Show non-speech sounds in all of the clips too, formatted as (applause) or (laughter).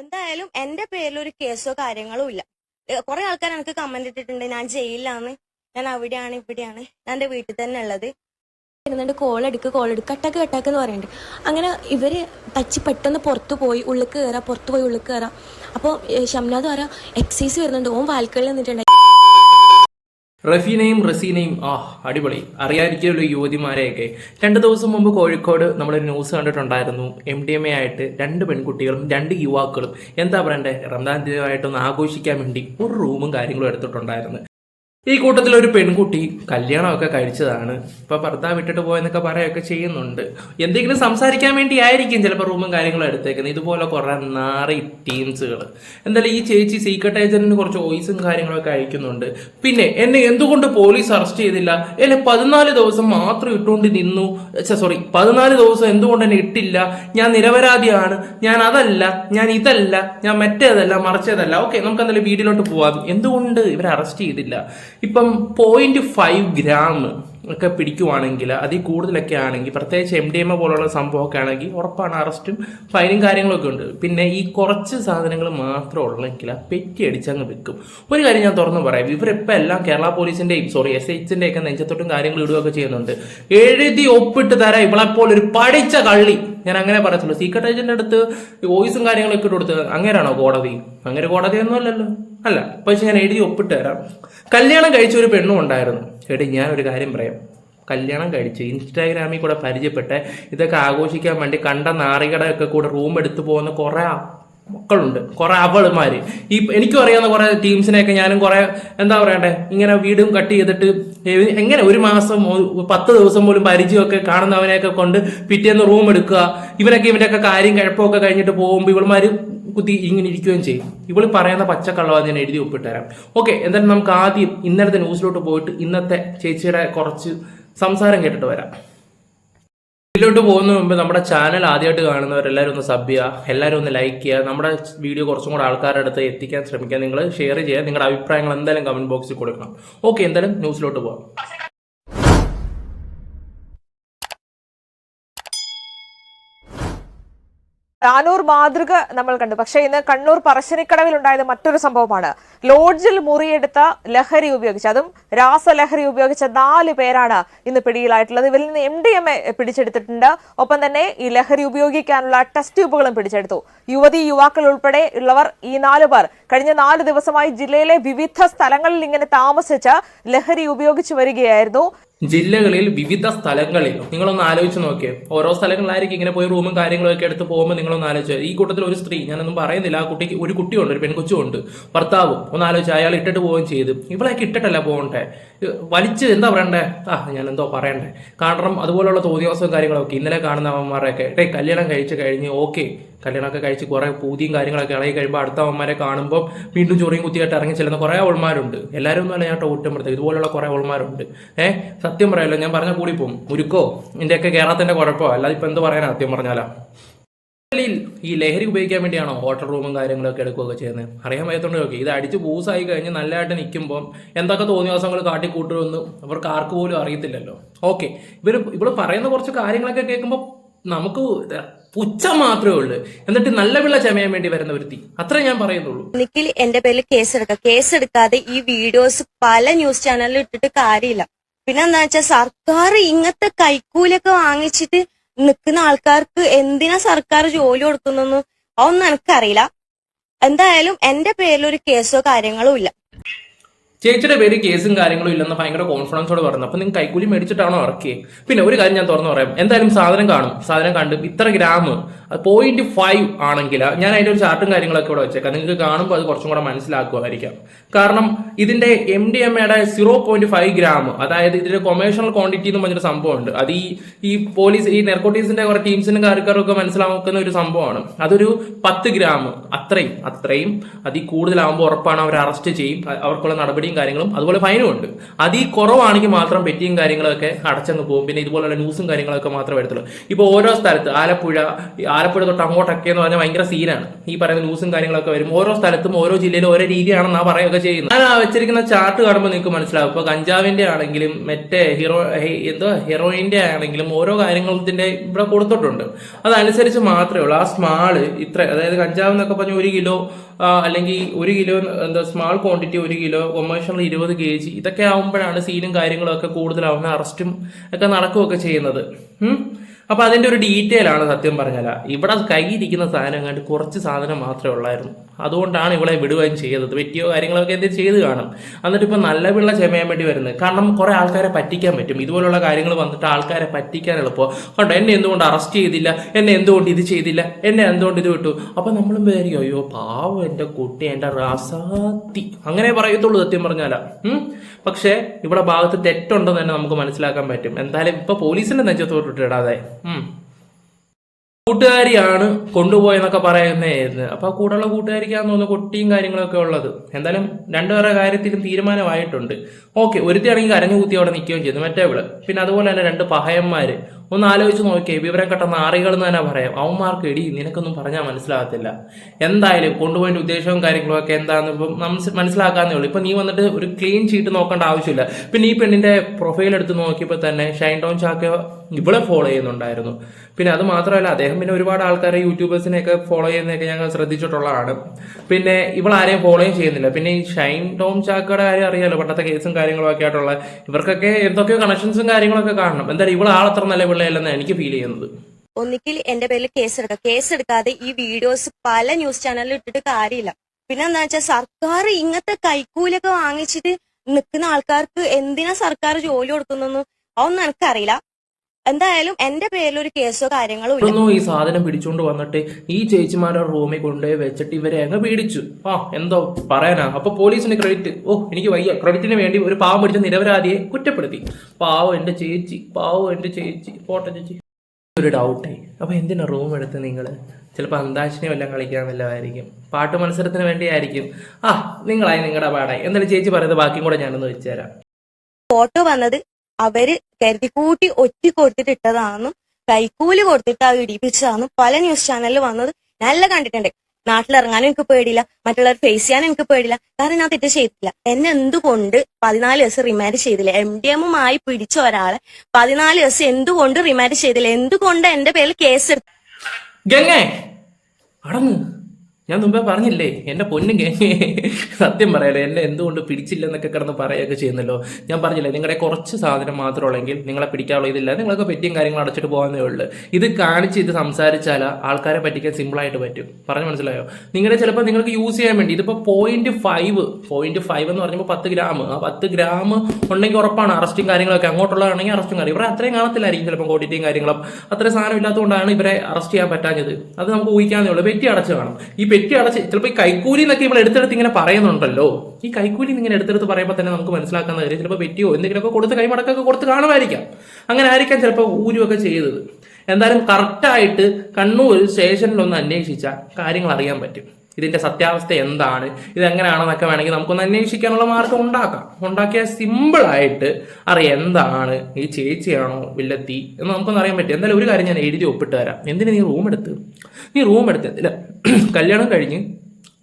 എന്തായാലും എന്റെ പേരിൽ ഒരു കേസോ കാര്യങ്ങളോ ഇല്ല. കുറെ ആൾക്കാർ എനിക്ക് കമന്റ് ഇട്ടിട്ടുണ്ട് ഞാൻ ജയിലിലാണ്. ഞാൻ അവിടെയാണ് ഇവിടെയാണ്. ഞാൻ എന്റെ വീട്ടിൽ തന്നെ ഉള്ളത്. ഇരുന്നുണ്ട് കോൾ എടുക്ക് കോൾ എടുക്ക്. കട്ടാക്ക് കട്ടാക്ക് എന്ന് പറയുന്നുണ്ട് അങ്ങനെ ഇവർ തച്ചി പെട്ടെന്ന് പുറത്തു പോയി ഉള്ളിൽ കയറാം പുറത്തു പോയി ഉള്ളിൽ കയറാം അപ്പോൾ ഷംനാഥ് പറയാം എക്സൈസ് വരുന്നുണ്ട്. ഓൻ വാൽക്കളിൽ നിന്നിട്ടുണ്ട് റഫീനയും റസീനയും ആ അടിപൊളി. അറിയാതിരിക്കുമല്ലോ യുവതിമാരെയൊക്കെ. രണ്ട് ദിവസം മുമ്പ് കോഴിക്കോട് നമ്മളൊരു ന്യൂസ് കണ്ടിട്ടുണ്ടായിരുന്നു. എം ഡി എം എ ആയിട്ട് രണ്ട് പെൺകുട്ടികളും രണ്ട് യുവാക്കളും. എന്താ പറയണ്ടേ? റംദാൻ ദിനമായിട്ടൊന്ന് ആഘോഷിക്കാൻ വേണ്ടി ഒരു റൂമും കാര്യങ്ങളും എടുത്തിട്ടുണ്ടായിരുന്നു. ഈ കൂട്ടത്തിൽ ഒരു പെൺകുട്ടി കല്യാണമൊക്കെ കഴിച്ചതാണ്. ഇപ്പൊ ഭർത്താവ് വിട്ടിട്ട് പോയെന്നൊക്കെ പറയുകയൊക്കെ ചെയ്യുന്നുണ്ട്. എന്തെങ്കിലും സംസാരിക്കാൻ വേണ്ടി ആയിരിക്കും ചിലപ്പോൾ റൂമും കാര്യങ്ങളും എടുത്തേക്കുന്നത്. ഇതുപോലെ കുറെ നാറി ടീംസുകൾ എന്തായാലും ഈ ചേച്ചി സീക്രട്ട് ഏജന്റിന് കുറച്ച് വോയിസും കാര്യങ്ങളൊക്കെ അയക്കുന്നുണ്ട്. പിന്നെ എന്നെ എന്തുകൊണ്ട് പോലീസ് അറസ്റ്റ് ചെയ്തില്ല? എന്നെ പതിനാല് ദിവസം മാത്രം ഇട്ടുകൊണ്ട് നിന്നു. സോറി പതിനാല് ദിവസം എന്തുകൊണ്ട് എന്നെ ഇട്ടില്ല? ഞാൻ നിരപരാധിയാണ്. ഞാൻ അതല്ല ഞാൻ ഇതല്ല ഞാൻ മറ്റേതല്ല മറച്ചതല്ല. ഓക്കെ നമുക്ക് എന്തായാലും വീട്ടിലോട്ട് പോവാം. എന്തുകൊണ്ട് ഇവരെ അറസ്റ്റ് ചെയ്തില്ല? ഇപ്പം പോയിന്റ് ഫൈവ് ഗ്രാം ഒക്കെ പിടിക്കുവാണെങ്കിൽ അതിൽ കൂടുതലൊക്കെ ആണെങ്കിൽ പ്രത്യേകിച്ച് എം ഡി എം എ പോലുള്ള സംഭവമൊക്കെ ആണെങ്കിൽ ഉറപ്പാണ് അറസ്റ്റും ഫൈനും കാര്യങ്ങളൊക്കെ ഉണ്ട്. പിന്നെ ഈ കുറച്ച് സാധനങ്ങൾ മാത്രം ഉള്ളെങ്കിൽ ആ പെറ്റി അടിച്ചങ്ങ് വെക്കും. ഒരു കാര്യം ഞാൻ തുറന്നു പറയാം. ഇവരിപ്പോൾ എല്ലാം കേരള പോലീസിന്റെയും സോറി എസ് എച്ചിന്റെ ഒക്കെ നെഞ്ചത്തോട്ടും കാര്യങ്ങൾ ഇടുകയൊക്കെ ചെയ്യുന്നുണ്ട്. എഴുതി ഒപ്പിട്ട് തരാം. ഇവളെപ്പോലൊരു പഠിച്ച കള്ളി. ഞാൻ അങ്ങനെ പറയത്തുള്ളൂ. സീക്രട്ട് ഏജന്റ് അടുത്ത് വോയിസും കാര്യങ്ങളൊക്കെ ഇട്ട് കൊടുത്ത് അങ്ങനെയാണോ കോടതി? അങ്ങനെ കോടതിയൊന്നും അല്ലല്ലോ. അല്ല പക്ഷെ ഞാൻ എഴുതി ഒപ്പിട്ട് തരാം. കല്യാണം കഴിച്ച ഒരു പെണ്ണും ഉണ്ടായിരുന്നു. എടി ഞാൻ ഒരു കാര്യം പറയാം. കല്യാണം കഴിച്ച് ഇൻസ്റ്റാഗ്രാമിൽ കൂടെ പരിചയപ്പെട്ട് ഇതൊക്കെ ആഘോഷിക്കാൻ വേണ്ടി കണ്ട നാറികടയൊക്കെ കൂടെ റൂം എടുത്തു പോകുന്ന കുറെ മക്കളുണ്ട്. കുറെ അവൾമാർ ഈ എനിക്കും അറിയാവുന്ന കുറെ ടീംസിനെയൊക്കെ ഞാനും കുറെ എന്താ പറയണ്ടേ ഇങ്ങനെ വീടും കട്ട് ചെയ്തിട്ട് എങ്ങനെ ഒരു മാസം പത്ത് ദിവസം പോലും പരിചയമൊക്കെ കാണുന്നവനെയൊക്കെ കൊണ്ട് പിറ്റേന്ന് റൂം എടുക്കുക. ഇവരൊക്കെ ഇവരൊക്കെ കാര്യം കഴപ്പമൊക്കെ കഴിഞ്ഞിട്ട് പോകുമ്പോൾ ഇവൾമാർ കുത്തി ഇങ്ങനെ ഇരിക്കുകയും ചെയ്യും. ഇവൾ പറയുന്ന പച്ചക്കള്ളവാ ഞാൻ എഴുതി ഒപ്പിട്ട് തരാം ഓക്കെ എന്തായാലും നമുക്ക് ആദ്യം ഇന്നലത്തെ ന്യൂസിലോട്ട് പോയിട്ട് ഇന്നത്തെ ചേച്ചിയുടെ കുറച്ച് സംസാരം കേട്ടിട്ട് വരാം. ഇതിലോട്ട് പോകുന്ന മുമ്പ് നമ്മുടെ ചാനൽ ആദ്യമായിട്ട് കാണുന്നവരെല്ലാവരും ഒന്ന് സബ് ചെയ്യുക എല്ലാവരും ഒന്ന് ലൈക്ക് ചെയ്യുക. നമ്മുടെ വീഡിയോ കുറച്ചും കൂടെ ആൾക്കാരുടെ അടുത്ത് എത്തിക്കാൻ ശ്രമിക്കുക. നിങ്ങൾ ഷെയർ ചെയ്യുക. നിങ്ങളുടെ അഭിപ്രായങ്ങൾ എന്തായാലും കമന്റ് ബോക്സിൽ കൊടുക്കണം. ഓക്കെ എന്തായാലും ന്യൂസിലോട്ട് പോകാം താനൂർ മാതൃക നമ്മൾ കണ്ടു. പക്ഷെ ഇന്ന് കണ്ണൂർ പറശ്ശിനിക്കടവിൽ ഉണ്ടായത് മറ്റൊരു സംഭവമാണ്. ലോഡ്ജിൽ മുറിയെടുത്ത ലഹരി ഉപയോഗിച്ച് അതും രാസലഹരി ഉപയോഗിച്ച നാല് പേരാണ് ഇന്ന് പിടിയിലായിട്ടുള്ളത്. ഇവരിൽ നിന്ന് എം ഡി എം എ പിടിച്ചെടുത്തിട്ടുണ്ട്. ഒപ്പം തന്നെ ഈ ലഹരി ഉപയോഗിക്കാനുള്ള ടെസ്റ്റ് ട്യൂബുകളും പിടിച്ചെടുത്തു. യുവതി യുവാക്കൾ ഉൾപ്പെടെ ഉള്ളവർ ഈ നാല് പേർ കഴിഞ്ഞ നാല് ദിവസമായി ജില്ലയിലെ വിവിധ സ്ഥലങ്ങളിൽ ഇങ്ങനെ താമസിച്ച് ലഹരി ഉപയോഗിച്ചു വരികയായിരുന്നു. ജില്ലകളിൽ വിവിധ സ്ഥലങ്ങളിൽ നിങ്ങളൊന്ന് ആലോചിച്ച് നോക്കിയേ. ഓരോ സ്ഥലങ്ങളിലായിരിക്കും ഇങ്ങനെ പോയി റൂമും കാര്യങ്ങളും ഒക്കെ എടുത്ത് പോകുമ്പോൾ നിങ്ങളൊന്ന് ആലോചിച്ചു ഈ കൂട്ടത്തിൽ ഒരു സ്ത്രീ ഞാനൊന്നും പറയുന്നില്ല ആ കുട്ടിക്ക് ഒരു കുട്ടിയുണ്ട് ഒരു പെൺകൊച്ചുണ്ട് ഭർത്താവും ഒന്ന് ആലോചിച്ച് അയാൾ ഇട്ടിട്ട് പോവുകയും ചെയ്ത്. ഇവളൊക്കെ ഇട്ടിട്ടല്ല പോകണ്ടേ? വലിച്ച് എന്താ പറയണ്ടേ? ആ ഞാൻ എന്തോ പറയണ്ടേ. കാരണം അതുപോലുള്ള തോന്നിയവസവും കാര്യങ്ങളൊക്കെ ഇന്നലെ കാണുന്ന അവന്മാരെയൊക്കെ. ഡേ കല്യാണം കഴിച്ച് കഴിഞ്ഞ് ഓക്കെ. കല്യാണമൊക്കെ കഴിച്ച് കുറെ പൂതിയും കാര്യങ്ങളൊക്കെ ഇളകി കഴിയുമ്പോൾ അടുത്ത അവന്മാരെ കാണുമ്പോൾ വീണ്ടും ചൊറിയും കുത്തിയായിട്ട് ഇറങ്ങി ചെല്ലുന്ന കുറേ അവൾമാരുണ്ട്. എല്ലാവരും ഒന്നും അല്ല ഞാൻ ഊറ്റപ്പെടുത്തുക ഇതുപോലുള്ള കുറേ അവൾമാരുണ്ട്. ഏഹ് സത്യം പറയാലോ ഞാൻ പറഞ്ഞ കൂടി പോകും. മുരുക്കോ ഇതിന്റെയൊക്കെ കേരളത്തിന്റെ കുഴപ്പമോ. അല്ലാതെ ഇപ്പൊ എന്ത് പറയാനാ സത്യം പറഞ്ഞാലോ? ഈ ലഹരി ഉപയോഗിക്കാൻ വേണ്ടിയാണോ ഹോട്ടൽ റൂമും കാര്യങ്ങളൊക്കെ എടുക്കുകയൊക്കെ ചെയ്യുന്നത്? അറിയാൻ വയ്യത്തോണ്ട് നോക്കി. ഇത് അടിച്ച് ബൂസായി കഴിഞ്ഞ് നല്ലതായിട്ട് നിൽക്കുമ്പോൾ എന്തൊക്കെ തോന്നിയ ദിവസങ്ങൾ കാട്ടിക്കൂട്ടുമെന്ന് അവർക്ക് ആർക്ക് പോലും അറിയത്തില്ലല്ലോ. ഓക്കെ. ഇവർ ഇവൾ പറയുന്ന കുറച്ച് കാര്യങ്ങളൊക്കെ കേൾക്കുമ്പോൾ നമുക്ക് പുച്ച മാത്രമേ ഉള്ളൂ. എന്നിട്ട് നല്ല പിള്ള ചമയാൻ വേണ്ടി വരുന്ന ഒരുത്തി അത്ര ഞാൻ പറയുന്നുള്ളൂ. ഒന്നിക്കിൽ എന്റെ പേരിൽ കേസ് കേസെടുക്കാതെ ഈ വീഡിയോസ് പല ന്യൂസ് ചാനലിൽ ഇട്ടിട്ട് കാര്യമില്ല. പിന്നെ എന്താ വെച്ചാൽ സർക്കാർ ഇങ്ങനത്തെ കൈക്കൂലൊക്കെ വാങ്ങിച്ചിട്ട് നിൽക്കുന്ന ആൾക്കാർക്ക് എന്തിനാ സർക്കാർ ജോലി കൊടുക്കുന്നൊന്നും അതൊന്നും എനിക്കറിയില്ല. എന്തായാലും എന്റെ പേരിൽ ഒരു കേസോ കാര്യങ്ങളോ ഇല്ല. ചേച്ചിയുടെ പേര് കേസും കാര്യങ്ങളും ഇല്ലെന്ന് ഭയങ്കര കോൺഫിഡൻസോട് പറഞ്ഞു അപ്പൊ നിങ്ങൾ കൈക്കൂലി മേടിച്ചിട്ടാണോ ഇറക്കിയത് പിന്നെ ഒരു കാര്യം ഞാൻ തുറന്നു പറയാം. എന്തായാലും സാധനം കാണും. സാധനം കണ്ട് ഇത്ര ഗ്രാം പോയിന്റ് ഫൈവ് ആണെങ്കിൽ ഞാൻ അതിന്റെ ഒരു ചാർട്ടും കാര്യങ്ങളൊക്കെ ഇവിടെ വെച്ചേക്കാം. നിങ്ങൾക്ക് കാണുമ്പോൾ അത് കുറച്ചും കൂടെ മനസ്സിലാക്കുമായിരിക്കാം. കാരണം ഇതിന്റെ എം ഡി എം എയുടെ സീറോ പോയിന്റ് ഫൈവ് ഗ്രാം അതായത് ഇതിന്റെ കൊമേഴ്ഷ്യൽ ക്വാണ്ടിറ്റി എന്ന് പറഞ്ഞൊരു സംഭവമുണ്ട്. അത് ഈ ഈ പോലീസ് ഈ നെർക്കോട്ടീസിന്റെ കുറെ ടീംസിനും കാര്യക്കാരൊക്കെ മനസ്സിലാക്കുന്ന ഒരു സംഭവമാണ്. അതൊരു പത്ത് ഗ്രാം അത്രയും അത്രയും. അതിൽ കൂടുതലാകുമ്പോൾ ഉറപ്പാണ് അവർ അറസ്റ്റ് ചെയ്യും. അവർക്കുള്ള നടപടിയും കാര്യങ്ങളും അതുപോലെ ഫൈനും ഉണ്ട്. അതിൽ കുറവാണെങ്കിൽ മാത്രം പെറ്റിയും കാര്യങ്ങളൊക്കെ അടച്ചങ്ങ് പോകും. പിന്നെ ഇതുപോലുള്ള ന്യൂസും കാര്യങ്ങളൊക്കെ മാത്രമേ വരത്തുള്ളൂ. ഇപ്പോൾ ഓരോ സ്ഥലത്ത് ആലപ്പുഴ ആലപ്പുഴ തൊട്ട് അങ്ങോട്ടൊക്കെ എന്ന് പറഞ്ഞാൽ ഭയങ്കര സീനാണ് ഈ പറയുന്ന ന്യൂസും കാര്യങ്ങളൊക്കെ വരും. ഓരോ സ്ഥലത്തും ഓരോ ജില്ലയിലും ഓരോ രീതിയാണെന്ന് ആ പറയുകയൊക്കെ ചെയ്യുന്നത്. ഞാൻ വെച്ചിരിക്കുന്ന ചാർട്ട് കാണുമ്പോൾ നിങ്ങൾക്ക് മനസ്സിലാവും. ഇപ്പൊ കഞ്ചാവിന്റെ ആണെങ്കിലും മറ്റേ ഹീറോ എന്തോ ഹീറോയിന്റെ ആണെങ്കിലും ഓരോ കാര്യങ്ങളുടെ ഇവിടെ കൊടുത്തിട്ടുണ്ട്. അതനുസരിച്ച് മാത്രമേ ഉള്ളൂ. ആ സ്മാൾ ഇത്ര അതായത് കഞ്ചാവ് എന്നൊക്കെ പറഞ്ഞ ഒരു കിലോ അല്ലെങ്കിൽ ഒരു കിലോ എന്താ സ്മാൾ ക്വാണ്ടിറ്റി ഒരു കിലോ കൊമേഴ്ഷ്യൽ ഇരുപത് കെ ജി ഇതൊക്കെ ആകുമ്പോഴാണ് സീനും കാര്യങ്ങളും ഒക്കെ കൂടുതലാവുന്ന അറസ്റ്റും ഒക്കെ നടക്കുകയൊക്കെ ചെയ്യുന്നത്. ഉം. അപ്പൊ അതിന്റെ ഒരു ഡീറ്റെയിൽ ആണ് സത്യം പറഞ്ഞാൽ ഇവിടെ കയ്യിരിക്കുന്ന സാധനം കണ്ട് കുറച്ച് സാധനം മാത്രമേ ഉള്ളായിരുന്നു അതുകൊണ്ടാണ് ഇവളെ വിടുകയും ചെയ്തത്. വെറ്റിയോ കാര്യങ്ങളൊക്കെ എന്തെങ്കിലും ചെയ്ത് കാണും. എന്നിട്ട് ഇപ്പം നല്ല പിള്ള ചെമയാൻ വേണ്ടി വരുന്നത്. കാരണം കുറേ ആൾക്കാരെ പറ്റിക്കാൻ പറ്റും. ഇതുപോലുള്ള കാര്യങ്ങൾ വന്നിട്ട് ആൾക്കാരെ പറ്റിക്കാൻ എളുപ്പം. കണ്ടോ? എന്നെ എന്തുകൊണ്ട് അറസ്റ്റ് ചെയ്തില്ല? എന്നെ എന്തുകൊണ്ട് ഇത് ചെയ്തില്ല? എന്നെ എന്തുകൊണ്ട് ഇത് വിട്ടു? അപ്പൊ നമ്മളും പേര് അയ്യോ പാവം എന്റെ കുട്ടി എന്റെ റസാത്തി. അങ്ങനെ പറയത്തുള്ളൂ സത്യം പറഞ്ഞാല. പക്ഷേ ഇവിടെ ഭാഗത്ത് തെറ്റുണ്ടെന്ന് തന്നെ നമുക്ക് മനസ്സിലാക്കാൻ പറ്റും. എന്തായാലും ഇപ്പൊ പോലീസിന്റെ നെഞ്ചത്തോട്ട് ഇടാതെ ഉം. കൂട്ടുകാരിയാണ് കൊണ്ടുപോയെന്നൊക്കെ പറയുന്നതായിരുന്നു അപ്പൊ കൂടെയുള്ള കൂട്ടുകാരിക്കാന്ന് തോന്നുന്നു കുട്ടിയും കാര്യങ്ങളൊക്കെ ഉള്ളത്. എന്തായാലും രണ്ടുപേരുടെ കാര്യത്തിലും തീരുമാനമായിട്ടുണ്ട്. ഓക്കെ ഒരുത്തിയാണെങ്കിൽ കരഞ്ഞു കുത്തി അവിടെ നിൽക്കുകയും ചെയ്തു. മറ്റേ ഇവിടെ പിന്നെ അതുപോലെ തന്നെ രണ്ട് പഹയന്മാര്. ഒന്ന് ആലോചിച്ച് നോക്കിയേ വിവരം കെട്ട നാറികൾ എന്ന് തന്നെ പറയാം. അവന്മാർക്ക് എടി നിനക്കൊന്നും പറഞ്ഞാൽ മനസ്സിലാകത്തില്ല. എന്തായാലും കൊണ്ടുപോയിട്ട് ഉദ്ദേശവും കാര്യങ്ങളും ഒക്കെ എന്താണെന്ന് ഇപ്പം മനസ്സ് മനസ്സിലാക്കാന്നേ ഉള്ളൂ. ഇപ്പം നീ വന്നിട്ട് ഒരു ക്ലീൻ ഷീറ്റ് നോക്കേണ്ട ആവശ്യമില്ല. പിന്നെ ഈ പെണ്ണിന്റെ പ്രൊഫൈൽ എടുത്ത് നോക്കിയപ്പോൾ തന്നെ ഷൈൻ ടൗൺ ചാക്ക ഇവളെ ഫോളോ ചെയ്യുന്നുണ്ടായിരുന്നു. പിന്നെ അത് മാത്രമല്ല അദ്ദേഹം പിന്നെ ഒരുപാട് ആൾക്കാരെ യൂട്യൂബേഴ്സിനെയൊക്കെ ഫോളോ ചെയ്യുന്നതൊക്കെ ഞങ്ങൾ ശ്രദ്ധിച്ചിട്ടുള്ളതാണ്. പിന്നെ ഇവൾ ആരെയും ഫോളോയും ചെയ്യുന്നില്ല. പിന്നെ ഈ ഷൈൻ ടോം ചാക്കയുടെ കാര്യം അറിയാലോ പണ്ടത്തെ കേസും കാര്യങ്ങളും ഒക്കെ ആയിട്ടുള്ള ഇവർക്കൊക്കെ എന്തൊക്കെയോ കണക്ഷൻസും കാര്യങ്ങളൊക്കെ കാണണം. എന്തായാലും ഇവൾ ആളത്ര നല്ല പിള്ളയല്ലെന്നാണ് എനിക്ക് ഫീൽ ചെയ്യുന്നത്. ഒന്നിക്കിൽ എന്റെ പേരിൽ കേസ് എടുക്കാം കേസ് എടുക്കാതെ ഈ വീഡിയോസ് പല ന്യൂസ് ചാനലിൽ ഇട്ടിട്ട് കാര്യമില്ല. പിന്നെ എന്താ വെച്ചാൽ സർക്കാർ ഇങ്ങനത്തെ കൈക്കൂലൊക്കെ വാങ്ങിച്ചിട്ട് നിൽക്കുന്ന ആൾക്കാർക്ക് എന്തിനാ സർക്കാർ ജോലി കൊടുക്കുന്നതെന്ന് അതൊന്നും എനിക്കറിയില്ല. എന്തായാലും എന്റെ പേരിൽ ഒരു കേസോ കാര്യങ്ങളോ ഇല്ല. ഈ സാധനം പിടിച്ചോണ്ട് വന്നിട്ട് ഈ ചേച്ചിമാരുടെ റൂമിൽ കൊണ്ടുപോയി വെച്ചിട്ട് ഇവരെ അങ്ങ് പീഡിച്ചു. ആ എന്തോ പറയാനാ? അപ്പൊ പോലീസിന് ക്രെഡിറ്റ് ഓ എനിക്ക് വയ്യ. ക്രെഡിറ്റിന് വേണ്ടി ഒരു പാവം പിടിച്ച നിരപരാധിയെ കുറ്റപ്പെടുത്തി. പാവം എന്റെ ചേച്ചി പാവം എന്റെ ചേച്ചി. പോട്ടെ ചേച്ചി. ഒരു ഡൗട്ടേ അപ്പൊ എന്തിനാ റൂം എടുത്ത് നിങ്ങൾ ചിലപ്പോൾ അന്താക്ഷരി വല്ലതും കളിക്കാൻ വല്ലതായിരിക്കും പാട്ട് മത്സരത്തിന് വേണ്ടിയായിരിക്കും ആ നിങ്ങളായി നിങ്ങളുടെ പാടായി. എന്തായാലും ചേച്ചി പറയുന്നത് ബാക്കിയും കൂടെ ഞാനൊന്ന് വെച്ചുതരാം ഫോട്ടോ വന്നത് അവർ കരുതിക്കൂട്ടി ഒറ്റി കൊടുത്തിട്ടിട്ടതാണെന്നും കൈക്കൂലി കൊടുത്തിട്ട് അത് ഇടിപ്പിച്ചതാണെന്നും പല ന്യൂസ് ചാനലിൽ വന്നത് നല്ല കണ്ടിട്ടുണ്ട്. നാട്ടിലിറങ്ങാനും എനിക്ക് പേടിയില്ല. മറ്റുള്ളവർ ഫേസ് ചെയ്യാനും എനിക്ക് പേടിയില്ല. കാരണം ഞാൻ തെറ്റ് ചെയ്തില്ല എന്നെ എന്തുകൊണ്ട് പതിനാല് ദിവസം റിമാൻഡ് ചെയ്തില്ല? എം ഡി എമ്മുമായി പിടിച്ച ഒരാളെ പതിനാല് ദിവസം എന്തുകൊണ്ട് റിമാൻഡ് ചെയ്തില്ല? എന്തുകൊണ്ട് എന്റെ പേരിൽ കേസ് എടുത്തു ഞാൻ മുമ്പേ പറഞ്ഞില്ലേ എന്റെ പൊന്നും സത്യം പറയാലോ എന്നെ എന്തുകൊണ്ട് പിടിച്ചില്ലെന്നൊക്കെ കിടന്ന് പറയുകയൊക്കെ ചെയ്യുന്നല്ലോ. ഞാൻ പറഞ്ഞില്ലേ നിങ്ങളുടെ കുറച്ച് സാധനം മാത്രമുള്ളെങ്കിൽ നിങ്ങളെ പിടിക്കാനുള്ള ഇതില്ല. നിങ്ങളൊക്കെ പെറ്റിയും കാര്യങ്ങൾ അടച്ചിട്ട് പോകാനേ ഉള്ളൂ. ഇത് കാണിച്ച് ഇത് സംസാരിച്ചാൽ ആൾക്കാരെ പറ്റിക്കാൻ സിമ്പിളായിട്ട് പറ്റും. പറഞ്ഞു മനസ്സിലായോ? നിങ്ങളുടെ ചിലപ്പോൾ നിങ്ങൾക്ക് യൂസ് ചെയ്യാൻ വേണ്ടി ഇതിപ്പോൾ പോയിന്റ് ഫൈവ് പോയിന്റ് ഫൈവ് എന്ന് പറഞ്ഞപ്പോൾ പത്ത് ഗ്രാം ആ പത്ത് ഗ്രാം ഉണ്ടെങ്കിൽ ഉറപ്പാണ് അറസ്റ്റും കാര്യങ്ങളൊക്കെ. അങ്ങോട്ടുള്ളതാണെങ്കിൽ അറസ്റ്റും കാര്യം. ഇവരെ അത്രയും കാണത്തില്ലായിരിക്കും ചിലപ്പോൾ ക്വാണ്ടിറ്റിയും കാര്യങ്ങളും. അത്രയും സാധനം ഇല്ലാത്തതുകൊണ്ടാണ് ഇവരെ അറസ്റ്റ് ചെയ്യാൻ പറ്റാഞ്ഞത്. അത് നമുക്ക് ഊഹിക്കാവുന്നേ ഉള്ളൂ. പെറ്റി അടച്ചു കാണും. ഈ പെറ്റി അടച്ച് ചിലപ്പോൾ ഈ കൈക്കൂലി എന്നൊക്കെ നമ്മൾ എടുത്തെടുത്ത് ഇങ്ങനെ പറയുന്നുണ്ടല്ലോ. ഈ കൈക്കൂലി ഇങ്ങനെ എടുത്തെടുത്ത് പറയുമ്പോൾ തന്നെ നമുക്ക് മനസ്സിലാക്കാൻ കാര്യം ചിലപ്പോൾ പെറ്റിയോ എന്തെങ്കിലുമൊക്കെ കൊടുത്ത് കൈമടക്കൊക്കെ കൊടുത്ത് കാണുമായിരിക്കാം. അങ്ങനെ ആയിരിക്കാം ചിലപ്പോൾ ഊരുമൊക്കെ ചെയ്തത്. എന്തായാലും കറക്റ്റായിട്ട് കണ്ണൂർ സ്റ്റേഷനിലൊന്ന് അന്വേഷിച്ചാൽ കാര്യങ്ങൾ അറിയാൻ പറ്റും. ഇതിന്റെ സത്യാവസ്ഥ എന്താണ്? ഇത് എങ്ങനെയാണെന്നൊക്കെ വേണമെങ്കിൽ നമുക്കൊന്ന് അന്വേഷിക്കാനുള്ള മാർഗം ഉണ്ടാക്കാം. ഉണ്ടാക്കിയാൽ സിമ്പിളായിട്ട് അറിയാം എന്താണ് ഈ ചേച്ചിയാണോ വില്ലത്തി എന്ന് നമുക്കൊന്ന് അറിയാൻ പറ്റും. എന്തായാലും ഒരു കാര്യം ഞാൻ എഴുതി ഒപ്പിട്ട് തരാം. എന്തിനു നീ റൂം എടുത്ത്? നീ റൂം എടുത്ത് (clears throat) കല്യാണം കഴിഞ്ഞ്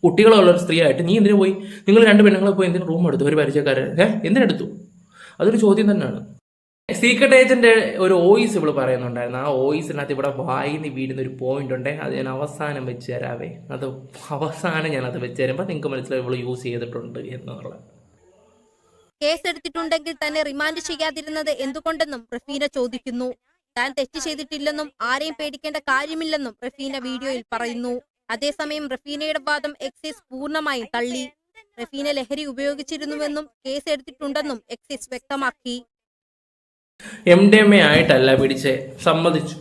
കുട്ടികളുള്ള ഒരു സ്ത്രീ ആയിട്ട് നീ എന്തിനു പോയി? നിങ്ങൾ രണ്ട് പെണ്ണുങ്ങളെ പോയി എന്തിനു റൂം എടുത്തു? ഒരു പരിചയക്കാരൻ. ഏഹ് എന്തിനെടുത്തു? അതൊരു ചോദ്യം തന്നെയാണ്. സീക്രട്ട് ഏജന്റ് ഒരു ഓയിസ് ഇവൾ പറയുന്നുണ്ടായിരുന്നു. ആ ഓയിസിനകത്ത് ഇവിടെ വായിന്ന് വീടുന്ന ഒരു പോയിന്റ് ഉണ്ട് അത് ഞാൻ അവസാനം വെച്ച് തരാവേ. അത് അവസാനം ഞാൻ അത് വെച്ച് തരുമ്പോൾ നിങ്ങൾക്ക് മനസ്സിലായി ഇവൾ യൂസ് ചെയ്തിട്ടുണ്ട് എന്നുള്ളത്. കേസെടുത്തിട്ടുണ്ടെങ്കിൽ തന്നെ റിമാൻഡ് ചെയ്യാതിരുന്നത് എന്തുകൊണ്ടെന്നും റഫീന ചോദിക്കുന്നു. താൻ തെറ്റ് ചെയ്തിട്ടില്ലെന്നും ആരെയും പേടിക്കേണ്ട കാര്യമില്ലെന്നും റഫീന വീഡിയോയിൽ പറയുന്നു. അതേസമയം റഫീനയുടെ വാദം എക്സൈസ് പൂർണമായും തള്ളി. റഫീന ലഹരി ഉപയോഗിച്ചിരുന്നുവെന്നും കേസ് എടുത്തിട്ടുണ്ടെന്നും എക്സൈസ് വ്യക്തമാക്കി. എം ഡി എം എ ആയിട്ടല്ല പിടിച്ചേ സമ്മതിച്ചു.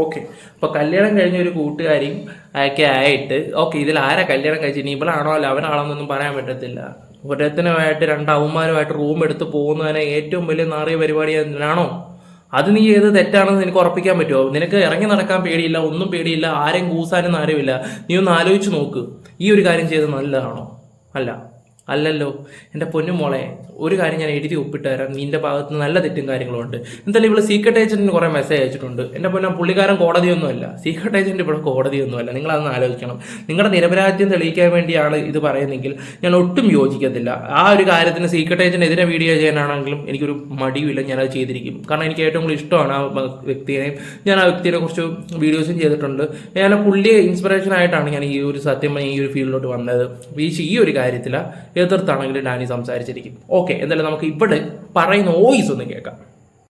ഓക്കെ അപ്പൊ കല്യാണം കഴിഞ്ഞ ഒരു കൂട്ടുകാരിയും ഒക്കെ ആയിട്ട് ഓക്കെ ഇതിൽ ആരാ കല്യാണം കഴിച്ചു ഇനി ഇവളാണോ അല്ല അവനാണോ എന്നൊന്നും പറയാൻ പറ്റത്തില്ല. ഒരത്തിനുമായിട്ട് രണ്ട് അവന്മാരുമായിട്ട് റൂം എടുത്ത് പോകുന്നതിനെ ഏറ്റവും വലിയ നാറിയ പരിപാടി അത് നീ ഏത് തെറ്റാണെന്ന് നിനക്ക് ഉറപ്പിക്കാൻ പറ്റുമോ? നിനക്ക് ഇറങ്ങി നടക്കാൻ പേടിയില്ല ഒന്നും പേടിയില്ല ആരെയും കൂസാനും ആരുമില്ല. നീ ഒന്ന് ആലോചിച്ച് നോക്ക്. ഈ ഒരു കാര്യം ചെയ്ത് നല്ലതാണോ? അല്ല. അല്ലല്ലോ. എന്റെ പൊന്നു മോളെ ഒരു കാര്യം ഞാൻ എഴുതി ഒപ്പിട്ട് തരാം. നിന്റെ ഭാഗത്ത് നല്ല തെറ്റും കാര്യങ്ങളും ഉണ്ട് എന്തായാലും ഇവൾ സീക്രട്ട് ഏജന്റിന് കുറെ മെസ്സേജ് അയച്ചിട്ടുണ്ട്. എന്റെ പൊന്ന പുള്ളിക്കാരൻ കോടതിയൊന്നുമല്ല. സീക്രട്ട് ഏജന്റ് ഇവിടെ കോടതിയൊന്നുമല്ല. നിങ്ങൾ അതൊന്ന് ആലോചിക്കണം. നിങ്ങളുടെ നിരപരാധിത്വം തെളിയിക്കാൻ വേണ്ടിയാണ് ഇത് പറയുന്നതെങ്കിൽ ഞാൻ ഒട്ടും യോജിക്കത്തില്ല. ആ ഒരു കാര്യത്തിന് സീക്രട്ട് ഏജന്റിനെതിരെ വീഡിയോ ചെയ്യാനാണെങ്കിലും എനിക്കൊരു മടിയുമില്ല. ഞാനത് ചെയ്തിരിക്കും. കാരണം എനിക്ക് ഏറ്റവും കൂടുതൽ ഇഷ്ടമാണ് ആ വ്യക്തിയെയും. ഞാൻ ആ വ്യക്തിയെ കുറിച്ച് വീഡിയോസും ചെയ്തിട്ടുണ്ട്. ഞാൻ പുള്ളിയെ ഇൻസ്പിറേഷൻ ആയിട്ടാണ് ഞാൻ ഈ ഒരു സത്യം ഈ ഒരു ഫീൽഡിലോട്ട് വന്നത്. ഈ ഒരു കാര്യത്തിൽ എതിർത്താണെങ്കിലും ഡാനി സംസാരിച്ചിരിക്കും. ഓക്കെ എന്തായാലും നമുക്ക് ഇവിടെ പറയുന്ന വോയിസ് ഒന്ന് കേൾക്കാം.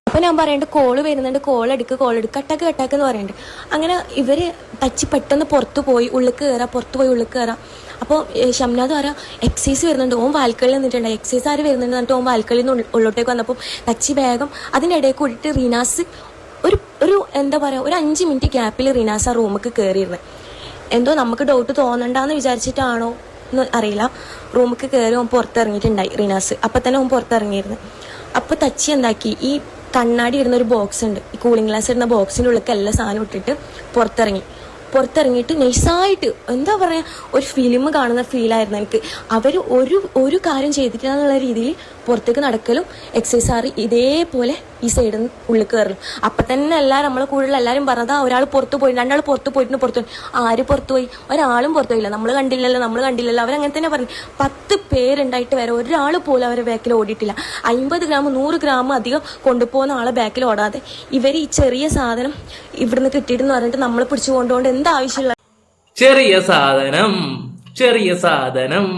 അപ്പൊ ഞാൻ പറയണ്ട് കോൾ വരുന്നുണ്ട് കോൾ എടുക്ക് കോൾ എടുക്ക് കട്ടാക്ക് കട്ടാക്ക് എന്ന് പറയുന്നുണ്ട് അങ്ങനെ ഇവർ തച്ചി പെട്ടെന്ന് പുറത്തു പോയി ഉള്ളിൽ കയറാം പുറത്തു പോയി ഉള്ളിൽ കയറാം അപ്പോൾ ഷംനാദ് പറയാം എക്സൈസ് വരുന്നുണ്ട് ഓം വാൽക്കളിൽ നിന്നിട്ടുണ്ട്. എക്സൈസ് ആര് വരുന്നുണ്ട് എന്നിട്ട് ഓം വാൽക്കളിൽ നിന്ന് ഉള്ളോട്ടേക്ക് വന്നപ്പോൾ തച്ചി വേഗം അതിന്റെ ഇടയിൽ കൂടിയിട്ട് റീനാസ് ഒരു ഒരു എന്താ പറയാ ഒരു അഞ്ച് മിനിറ്റ് ഗ്യാപ്പിൽ റീനാസ് ആ റൂമിൽ കയറിയിരുന്നത് എന്തോ നമുക്ക് ഡൗട്ട് തോന്നണ്ടെന്ന് വിചാരിച്ചിട്ടാണോ? എന്ന് അറിയില്ല. റൂമിൽ കയറി ഓൻ പുറത്തിറങ്ങിയിട്ടുണ്ടായി റീനാസ്. അപ്പം തന്നെ ഓൻ പുറത്തിറങ്ങിയിരുന്നു. അപ്പോൾ തച്ചി എന്താക്കി? ഈ കണ്ണാടി ഇടുന്ന ഒരു ബോക്സ് ഉണ്ട്. ഈ കൂളിംഗ് ഗ്ലാസ് ഇടുന്ന ബോക്സിന്റെ ഉള്ളിലേക്ക് എല്ലാ സാധനം ഇട്ടിട്ട് പുറത്തിറങ്ങി. പുറത്തിറങ്ങിയിട്ട് നൈസായിട്ട് എന്താ പറയുക ഒരു ഫിലിം കാണുന്ന ഫീലായിരുന്നു എനിക്ക്. അവർ ഒരു ഒരു കാര്യം ചെയ്തിട്ടില്ല എന്നുള്ള രീതിയിൽ പുറത്തേക്ക് നടക്കലും എക്സൈസ് ആറ് ഇതേപോലെ ഈ സൈഡിൽ നിന്ന് ഉള്ളിൽ കയറലും അപ്പം തന്നെ എല്ലാവരും നമ്മളെ കൂടുതൽ എല്ലാവരും പറഞ്ഞത് ഒരാൾ പുറത്ത് പോയി രണ്ടാൾ പുറത്ത് പോയിട്ട് പുറത്ത് പോയി. ആര് പുറത്ത് പോയി? ഒരാളും പുറത്ത് പോയില്ല. നമ്മൾ കണ്ടില്ലല്ലോ നമ്മൾ കണ്ടില്ലല്ലോ. അവരങ്ങനെ തന്നെ പറഞ്ഞു. പത്ത് പേരുണ്ടായിട്ട് വരെ ഒരാൾ പോലും അവരെ ബാക്കിൽ ഓടിയിട്ടില്ല. അമ്പത് ഗ്രാം നൂറ് ഗ്രാം അധികം കൊണ്ടുപോകുന്ന ആളെ ബാക്കിൽ ഓടാതെ ഇവർ ഈ ചെറിയ സാധനം ഇവിടുന്ന് കിട്ടിയിട്ടെന്ന് പറഞ്ഞിട്ട് നമ്മളെ പിടിച്ചു കൊണ്ടുകൊണ്ട് എന്താവശ്യമുള്ള ചെറിയ സാധനം ചെറിയ സാധനം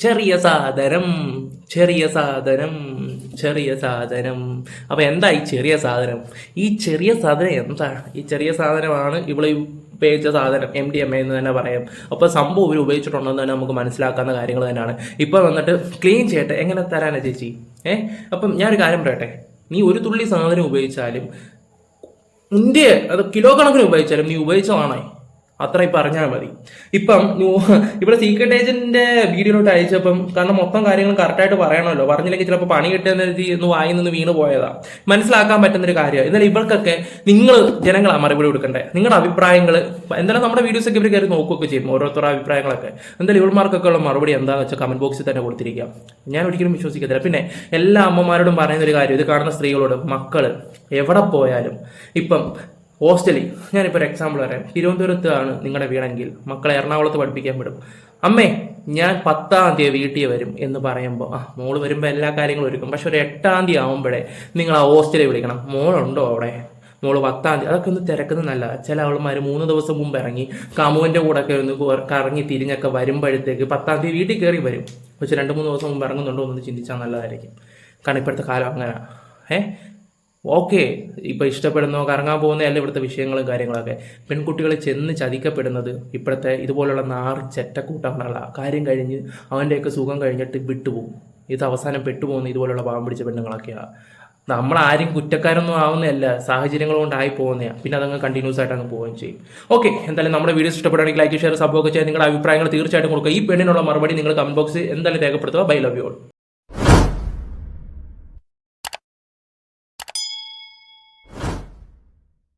ചെറിയ സാധനം ചെറിയ സാധനം ചെറിയ സാധനം. അപ്പൊ എന്താ ഈ ചെറിയ സാധനം? ഈ ചെറിയ സാധനം എന്താ ഈ ചെറിയ സാധനമാണ് ഇവിടെ ഉപയോഗിച്ച സാധനം എം ഡി എം എ എന്ന് തന്നെ പറയാം. അപ്പോൾ സംഭവം ഇവർ ഉപയോഗിച്ചിട്ടുണ്ടെന്ന് തന്നെ നമുക്ക് മനസ്സിലാക്കാവുന്ന കാര്യങ്ങൾ തന്നെയാണ്. ഇപ്പൊ വന്നിട്ട് ക്ലീൻ ചെയ്യട്ടെ എങ്ങനെ തരാനാ ചേച്ചി? ഏ? അപ്പം ഞാനൊരു കാര്യം പറയട്ടെ. നീ ഒരു തുള്ളി സാധനം ഉപയോഗിച്ചാലും നിന്റെ അത് കിലോ കണക്കിന് ഉപയോഗിച്ചാലും നീ ഉപയോഗിച്ചതാണേ അത്ര പറഞ്ഞാൽ മതി. ഇപ്പം ഇവിടെ സീക്രട്ട് ഏജന്റിന്റെ വീഡിയോയിലോട്ട് അയച്ചപ്പം കാരണം മൊത്തം കാര്യങ്ങളും കറക്റ്റായിട്ട് പറയണമല്ലോ. പറഞ്ഞില്ലെങ്കിൽ ചിലപ്പോൾ പണി കിട്ടുന്ന രീതി ഒന്ന് വായി നിന്ന് വീണ് പോയതാ. മനസ്സിലാക്കാൻ പറ്റുന്ന ഒരു കാര്യമാണ് എന്നാൽ ഇവർക്കൊക്കെ നിങ്ങൾ ജനങ്ങളാണ് മറുപടി കൊടുക്കണ്ടേ? നിങ്ങളുടെ അഭിപ്രായങ്ങൾ എന്തായാലും നമ്മുടെ വീഡിയോസ് ഒക്കെ ഇവർ കയറി നോക്കുകയൊക്കെ ചെയ്യും ഓരോരുത്തരുടെ അഭിപ്രായങ്ങളൊക്കെ. എന്തായാലും ഇവൾമാർക്കൊക്കെ ഉള്ള മറുപടി എന്താണെന്ന് വെച്ചാൽ കമന്റ് ബോക്സിൽ തന്നെ കൊടുത്തിരിക്കാം ഞാൻ ഒരിക്കലും വിശ്വസിക്കത്തില്ല. പിന്നെ എല്ലാ അമ്മമാരോടും പറയുന്ന ഒരു കാര്യം ഇത് കാണുന്ന സ്ത്രീകളോട് മക്കൾ എവിടെ പോയാലും. ഇപ്പം ഹോസ്റ്റലിൽ. ഞാനിപ്പോൾ ഒരു എക്സാമ്പിൾ പറയാം. തിരുവനന്തപുരത്ത് ആണ് നിങ്ങളുടെ വീണെങ്കിൽ മക്കളെ എറണാകുളത്ത് പഠിപ്പിക്കാൻ വിടും. അമ്മേ ഞാൻ പത്താം തീയതി വീട്ടിൽ വരും എന്ന് പറയുമ്പോൾ ആ മോൾ വരുമ്പോൾ എല്ലാ കാര്യങ്ങളും ഒരുക്കും. പക്ഷെ ഒരു എട്ടാം തീയതി ആകുമ്പോഴേ നിങ്ങൾ ആ ഹോസ്റ്റലിൽ വിളിക്കണം. മോളുണ്ടോ അവിടെ? മോൾ പത്താം തീയതി. അതൊക്കെ ഒന്ന് തിരക്കുന്നത് നല്ല ചില അവളുമാർ മൂന്ന് ദിവസം മുമ്പ് ഇറങ്ങി കാമുവിന്റെ കൂടെ ഒക്കെ ഒന്ന് കറങ്ങി തിരിഞ്ഞൊക്കെ വരുമ്പോഴത്തേക്ക് പത്താം തീയതി വീട്ടിൽ കയറി വരും. പക്ഷെ രണ്ട് മൂന്ന് ദിവസം മുമ്പ് ഇറങ്ങുന്നുണ്ടോ എന്ന് ചിന്തിച്ചാൽ നല്ലതായിരിക്കും. കാരണം ഇപ്പോഴത്തെ കാലം അങ്ങനെ. ഏ? ഓക്കെ ഇപ്പം ഇഷ്ടപ്പെടുന്നോ കറങ്ങാൻ പോകുന്നതല്ല ഇവിടുത്തെ വിഷയങ്ങളും കാര്യങ്ങളൊക്കെ. പെൺകുട്ടികൾ ചെന്ന് ചതിക്കപ്പെടുന്നത് ഇപ്പോഴത്തെ ഇതുപോലുള്ള നാറ് ചെറ്റക്കൂട്ടങ്ങളുള്ള കാര്യം കഴിഞ്ഞ് അവന്റെയൊക്കെ സുഖം കഴിഞ്ഞിട്ട് വിട്ടുപോകും. ഇത് അവസാനം പെട്ടുപോകുന്ന ഇതുപോലുള്ള പാവം പിടിച്ച പെണ്ണുങ്ങളൊക്കെയാണ് നമ്മൾ ആരും കുറ്റക്കാരൊന്നും ആവുന്നതല്ല സാഹചര്യങ്ങൾ കൊണ്ടായി പോകുന്നതാണ് പിന്നെ അതങ്ങ് കണ്ടിന്യൂസ് ആയിട്ട് അങ്ങ് പോവുകയും ചെയ്യും. ഓക്കെ എന്തായാലും നമ്മുടെ വീഡിയോസ് ഇഷ്ടപ്പെടുകയാണെങ്കിൽ ലൈക്ക് ഷെയർ സബ്ബൊക്കെ ചെയ്യാൻ നിങ്ങളുടെ അഭിപ്രായങ്ങൾ തീർച്ചയായിട്ടും കൊടുക്കുക. ഈ പെണ്ണിനുള്ള മറുപടി നിങ്ങൾ കമന്റ് ബോക്സ് എന്തായാലും രേഖപ്പെടുത്തുക. Bye love you all